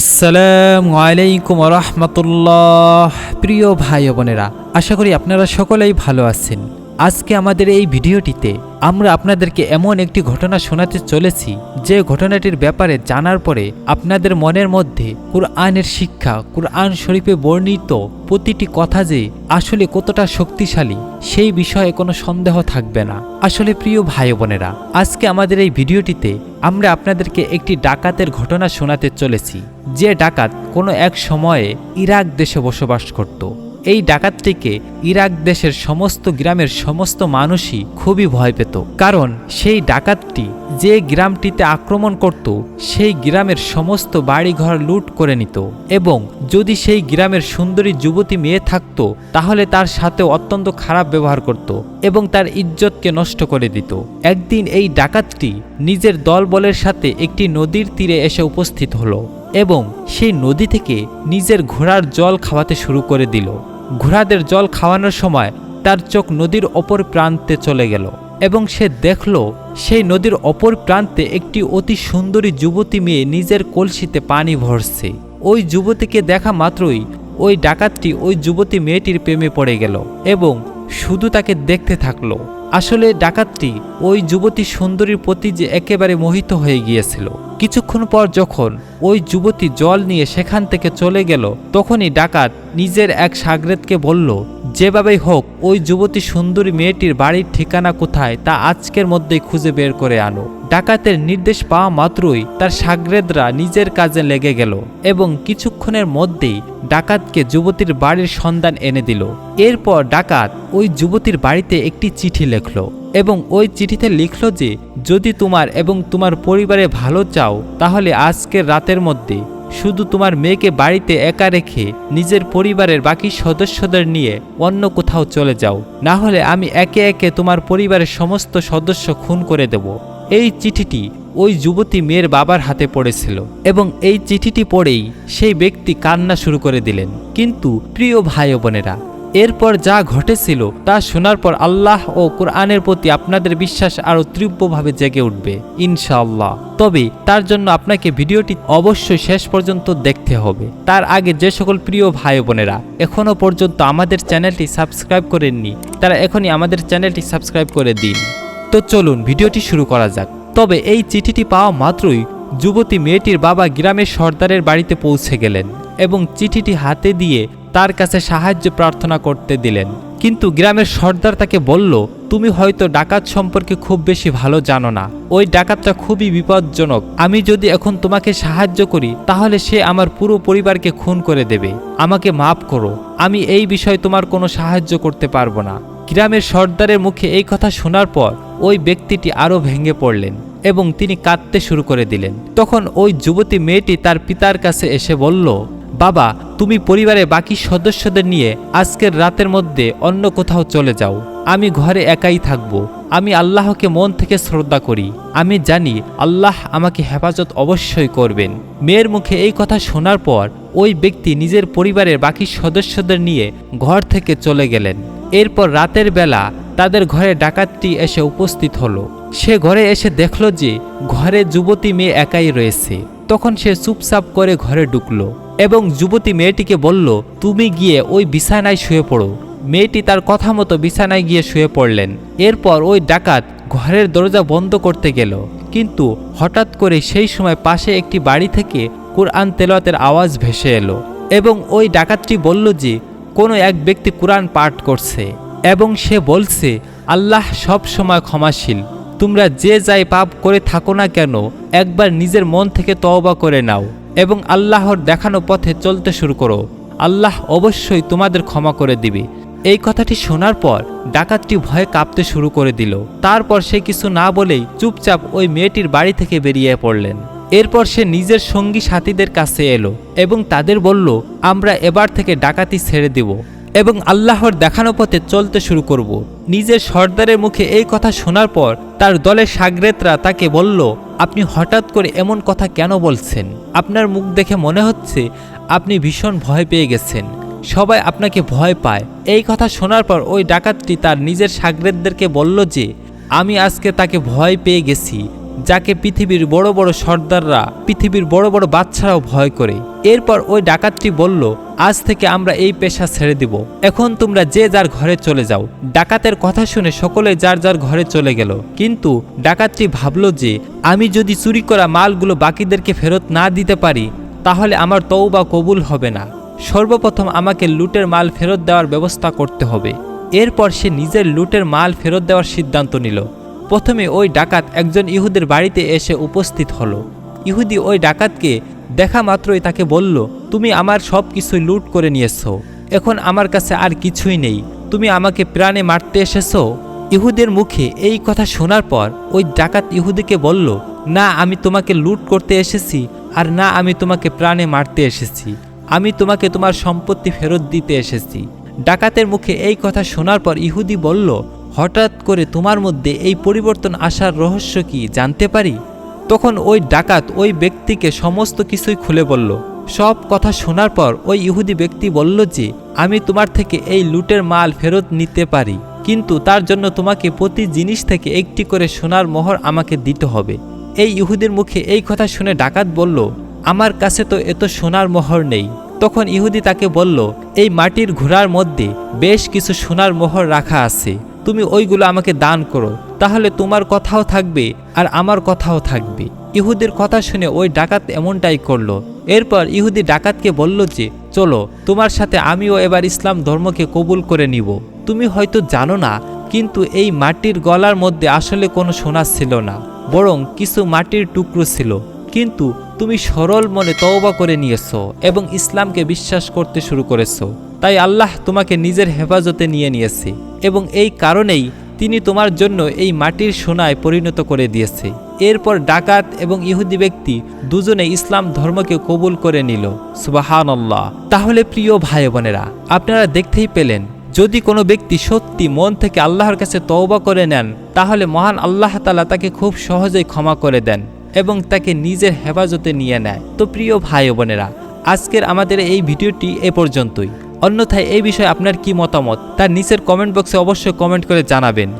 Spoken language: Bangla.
আসসালামু আলাইকুম রহমতুল্লাহ। প্রিয় ভাই বোনেরা আশা করি আপনারা সকলেই ভালো আছেন। আজকে আমাদের এই ভিডিওটিতে আমরা আপনাদেরকে এমন একটি ঘটনা শোনাতে চলেছি, যে ঘটনাটির ব্যাপারে জানার পরে আপনাদের মনের মধ্যে কুরআনের শিক্ষা, কুরআন শরীফে বর্ণিত প্রতিটি কথা যে আসলে কতটা শক্তিশালী, সেই বিষয়ে কোনো সন্দেহ থাকবে না। আসলে প্রিয় ভাই বোনেরা, আজকে আমাদের এই ভিডিওটিতে আমরা আপনাদেরকে একটি ডাকাতের ঘটনা শোনাতে চলেছি, যে ডাকাত কোনো এক সময়ে ইরাক দেশে বসবাস করত। এই ডাকাতটিকে ইরাক দেশের সমস্ত গ্রামের সমস্ত মানুষই খুবই ভয় পেত। কারণ সেই ডাকাতটি যে গ্রামটিতে আক্রমণ করত, সেই গ্রামের সমস্ত বাড়িঘর লুট করে নিত। এবং যদি সেই গ্রামের সুন্দরী যুবতী মেয়ে থাকত, তাহলে তার সাথে অত্যন্ত খারাপ ব্যবহার করত এবং তার ইজ্জতকে নষ্ট করে দিত। একদিন এই ডাকাতটি নিজের দলবলের সাথে একটি নদীর তীরে এসে উপস্থিত হলো এবং সেই নদী থেকে নিজের ঘোড়ার জল খাওয়াতে শুরু করে দিল। ঘোড়াদের জল খাওয়ানোর সময় তার চোখ নদীর অপর প্রান্তে চলে গেল এবং সে দেখল সেই নদীর অপর প্রান্তে একটি অতি সুন্দরী যুবতী মেয়ে নিজের কলসিতে পানি ভরছে। ওই যুবতীকে দেখা মাত্রই ওই ডাকাতটি ওই যুবতী মেয়েটির প্রেমে পড়ে গেল এবং শুধু তাকে দেখতে থাকল। আসলে ডাকাতটি ওই যুবতী সুন্দরীর প্রতি যে একেবারে মোহিত হয়ে গিয়েছিল। কিছুক্ষণ পর যখন ওই যুবতী জল নিয়ে সেখান থেকে চলে গেল, তখনই ডাকাত নিজের এক সাগরেদকে বলল, যেভাবেই হোক, ওই যুবতী সুন্দরী মেয়েটির বাড়ির ঠিকানা কোথায় তা আজকের মধ্যেই খুঁজে বের করে আনো। ডাকাতের নির্দেশ পাওয়া মাত্রই তার সাগরেদরা নিজের কাজে লেগে গেল এবং কিছুক্ষণের মধ্যেই ডাকাতকে যুবতীর বাড়ির সন্ধান এনে দিল। এরপর ডাকাত ওই যুবতীর বাড়িতে একটি চিঠি লেখল এবং ওই চিঠিতে লিখল যে, যদি তোমার এবং তোমার পরিবারে ভালো চাও, তাহলে আজকের রাতের মধ্যে শুধু তোমার মেয়েকে বাড়িতে একা রেখে নিজের পরিবারের বাকি সদস্যদের নিয়ে অন্য কোথাও চলে যাও। না হলে আমি একে একে তোমার পরিবারের সমস্ত সদস্য খুন করে দেব। এই চিঠিটি ওই যুবতী মেয়ের বাবার হাতে পড়েছিল এবং এই চিঠিটি পড়েই সেই ব্যক্তি কান্না শুরু করে দিলেন। কিন্তু প্রিয় ভাই বোনেরা এরপর যা ঘটেছিল তা শোনার পর আল্লাহ ও কোরআনের প্রতি আপনাদের বিশ্বাস আরও তীব্রভাবে জেগে উঠবে, ইনশাআল্লাহ। তবে তার জন্য আপনাকে ভিডিওটি অবশ্যই শেষ পর্যন্ত দেখতে হবে। তার আগে যে সকল প্রিয় ভাই বোনেরা এখনও পর্যন্ত আমাদের চ্যানেলটি সাবস্ক্রাইব করেননি, তারা এখনই আমাদের চ্যানেলটি সাবস্ক্রাইব করে দিন। তো চলুন ভিডিওটি শুরু করা যাক। তবে এই চিঠিটি পাওয়া মাত্রই যুবতী মেয়েটির বাবা গ্রামের সর্দারের বাড়িতে পৌঁছে গেলেন এবং চিঠিটি হাতে দিয়ে তার কাছে সাহায্য প্রার্থনা করতে দিলেন। কিন্তু গ্রামের সর্দার তাকে বলল, তুমি হয়তো ডাকাত সম্পর্কে খুব বেশি ভালো জানো না। ওই ডাকাতটা খুবই বিপজ্জনক। আমি যদি এখন তোমাকে সাহায্য করি, তাহলে সে আমার পুরো পরিবারকে খুন করে দেবে। আমাকে মাফ করো। আমি এই বিষয়ে তোমার কোনো সাহায্য করতে পারব না। গ্রামের সর্দারের মুখে এই কথা শোনার পর ওই ব্যক্তিটি আরও ভেঙে পড়লেন এবং তিনি কাঁদতে শুরু করে দিলেন। তখন ওই যুবতী মেয়েটি তার পিতার কাছে এসে বলল বাবা, তুমি পরিবারের বাকি সদস্যদের নিয়ে আজকের রাতের মধ্যে অন্য কোথাও চলে যাও। আমি ঘরে একাই থাকব। আমি আল্লাহকে মন থেকে শ্রদ্ধা করি। আমি জানি আল্লাহ আমাকে হেফাজত অবশ্যই করবেন। মেয়ের মুখে এই কথা শোনার পর ওই ব্যক্তি নিজের পরিবারের বাকি সদস্যদের নিয়ে ঘর থেকে চলে গেলেন। এরপর রাতের বেলা তাদের ঘরে ডাকাতটি এসে উপস্থিত হলো। সে ঘরে এসে দেখল যে ঘরে যুবতী মেয়ে একাই রয়েছে। তখন সে চুপচাপ করে ঘরে ঢুকলো। এবং যুবতী মেয়েটিকে বলল, তুমি গিয়ে ওই বিছানায় শুয়ে পড়ো। মেয়েটি তার কথা মতো বিছানায় গিয়ে শুয়ে পড়লেন। এরপর ওই ডাকাত ঘরের দরজা বন্ধ করতে গেল। কিন্তু হঠাৎ করে সেই সময় পাশে একটি বাড়ি থেকে কোরআন তেলাওয়াতের আওয়াজ ভেসে এলো এবং ওই ডাকাতটি বলল যে, কোনো এক ব্যক্তি কোরআন পাঠ করছে এবং সে বলছে, আল্লাহ সব সময় ক্ষমাশীল। তোমরা যে যাই পাপ করে থাকো না কেন, একবার নিজের মন থেকে তওবা করে নাও এবং আল্লাহর দেখানো পথে চলতে শুরু করো। আল্লাহ অবশ্যই তোমাদের ক্ষমা করে দিবে। এই কথাটি শোনার পর ডাকাতটি ভয়ে কাঁপতে শুরু করে দিল। তারপর সে কিছু না বলেই চুপচাপ ওই মেয়েটির বাড়ি থেকে বেরিয়ে পড়লেন। এরপর সে নিজের সঙ্গী সাথীদের কাছে এলো এবং তাদের বলল, আমরা এবার থেকে ডাকাতি ছেড়ে দেব এবং আল্লাহর দেখানো পথে চলতে শুরু করব। নিজের সর্দারের মুখে এই কথা শোনার পর তার দলের সাগরেতরা তাকে বলল, আপনি হঠাৎ করে এমন কথা কেন বলছেন? আপনার মুখ দেখে মনে হচ্ছে আপনি ভীষণ ভয় পেয়ে গেছেন। সবাই আপনাকে ভয় পায়। এই কথা শোনার পর ওই ডাকাতটি তার নিজের সাগরেদদেরকে বলল যে, আমি আজকে তাকে ভয় পেয়ে গেছি, যাকে পৃথিবীর বড় বড় সর্দাররা, পৃথিবীর বড় বড় বাচ্চারাও ভয় করে। এরপর ওই ডাকাতটি বলল আজ থেকে আমরা এই পেশা ছেড়ে দিব। এখন তোমরা যে যার ঘরে চলে যাও। ডাকাতের কথা শুনে সকলে যার যার ঘরে চলে গেল। কিন্তু ডাকাতটি ভাবল যে, আমি যদি চুরি করা মালগুলো বাকিদেরকে ফেরত না দিতে পারি, তাহলে আমার তৌবা কবুল হবে না। সর্বপ্রথম আমাকে লুটের মাল ফেরত দেওয়ার ব্যবস্থা করতে হবে। এরপর সে নিজের লুটের মাল ফেরত দেওয়ার সিদ্ধান্ত নিল। প্রথমে ওই ডাকাত একজন ইহুদের বাড়িতে এসে উপস্থিত হলো। ইহুদি ওই ডাকাতকে দেখা মাত্রই তাকে বলল, তুমি আমার সব কিছুই লুট করে নিয়েছো। এখন আমার কাছে আর কিছুই নেই। তুমি আমাকে প্রাণে মারতে এসেছ? ইহুদের মুখে এই কথা শোনার পর ওই ডাকাত ইহুদিকে বলল, না, আমি তোমাকে লুট করতে এসেছি আর না, আমি তোমাকে প্রাণে মারতে এসেছি। আমি তোমাকে তোমার সম্পত্তি ফেরত দিতে এসেছি। ডাকাতের মুখে এই কথা শোনার পর ইহুদি বলল, হঠাৎ করে তোমার মধ্যে এই পরিবর্তন আসার রহস্য কি জানতে পারি? তখন ওই ডাকাত ওই ব্যক্তিকে সমস্ত কিছুই খুলে বলল। সব কথা শোনার পর ওই ইহুদি ব্যক্তি বলল যে, আমি তোমার থেকে এই লুটের মাল ফেরত নিতে পারি, কিন্তু তার জন্য তোমাকে প্রতি জিনিস থেকে একটি করে সোনার মোহর আমাকে দিতে হবে। এই ইহুদির মুখে এই কথা শুনে ডাকাত বলল, আমার কাছে তো এত সোনার মোহর নেই। তখন ইহুদি তাকে বলল, এই মাটির ঘোড়ার মধ্যে বেশ কিছু সোনার মোহর রাখা আছে। তুমি ওইগুলো আমাকে দান করো। তাহলে তোমার কথাও থাকবে আর আমার কথাও থাকবে। ইহুদের কথা শুনে ওই ডাকাত এমনটাই করল। এরপর ইহুদি ডাকাতকে বলল যে, চলো, তোমার সাথে আমিও এবার ইসলাম ধর্মকে কবুল করে নিব। তুমি হয়তো জানো না, কিন্তু এই মাটির গলার মধ্যে আসলে কোনো সোনা ছিল না, বরং কিছু মাটির টুকরো ছিল। কিন্তু তুমি সরল মনে তওবা করে নিয়েছো এবং ইসলামকে বিশ্বাস করতে শুরু করেছ। তাই আল্লাহ তোমাকে নিজের হেফাজতে নিয়ে নিয়েছে এবং এই কারণেই তিনি তোমার জন্য এই মাটির সোনায় পরিণত করে দিয়েছে। এরপর ডাকাত এবং ইহুদি ব্যক্তি দুজনে ইসলাম ধর্মকে কবুল করে নিল। সুবাহান আল্লাহ তাহলে প্রিয় ভাই বোনেরা আপনারা দেখতেই পেলেন, যদি কোনো ব্যক্তি সত্যি মন থেকে আল্লাহর কাছে তওবা করে নেন, তাহলে মহান আল্লাহ তালা তাকে খুব সহজেই ক্ষমা করে দেন এবং তাকে নিজের হেফাজতে নিয়ে নেয়। তো প্রিয় ভাই বোনেরা আজকের আমাদের এই ভিডিওটি এ পর্যন্তই। অন্যথায় এই বিষয়ে আপনার কি মতামত? তার নিচের কমেন্ট বক্সে অবশ্যই কমেন্ট করে জানাবেন।